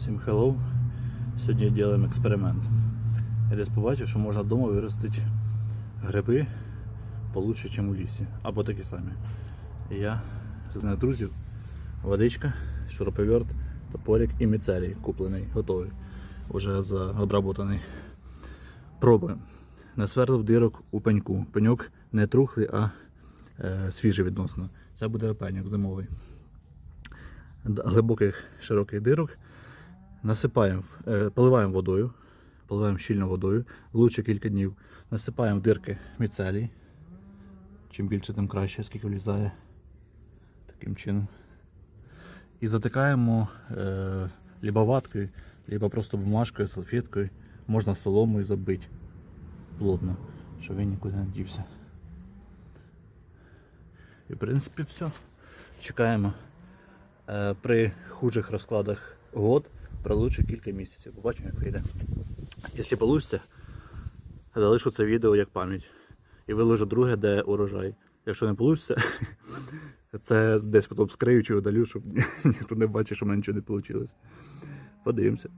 Всім hello. Сьогодні робимо експеримент. Я десь побачив, що можна вдома виростити гриби получше, ніж у лісі. Або такі самі. І я з одних друзів, водичка, шуруповерт, топорик і міцелій куплений, готовий. Уже заобработаний. Пробуємо. Насверлив дирок у пеньку. Пеньок не трухлий, а е, свіжий відносно. Це буде пеньок зимовий. Глибоких широких дирок. Насипаємо, е, поливаємо водою, поливаємо щільно водою, лучше кілька днів. Насипаємо в дирки міцелій. Чим більше, тим краще, скільки влізає. Таким чином. І затикаємо е, либо ваткою, либо просто бумажкою, салфеткою. Можна соломою забити плотно, щоб він нікуди не дівся. І в принципі все. Чекаємо. Е, При хужих розкладах год пролучше кілька місяців. Побачимо, як вийде. Якщо вийде, залишу це відео як пам'ять. І виложу друге, де урожай. Якщо не вийде, це десь потім скрию чи удалю, щоб ніхто не бачив, що в мене нічого не вийшло. Подивимося.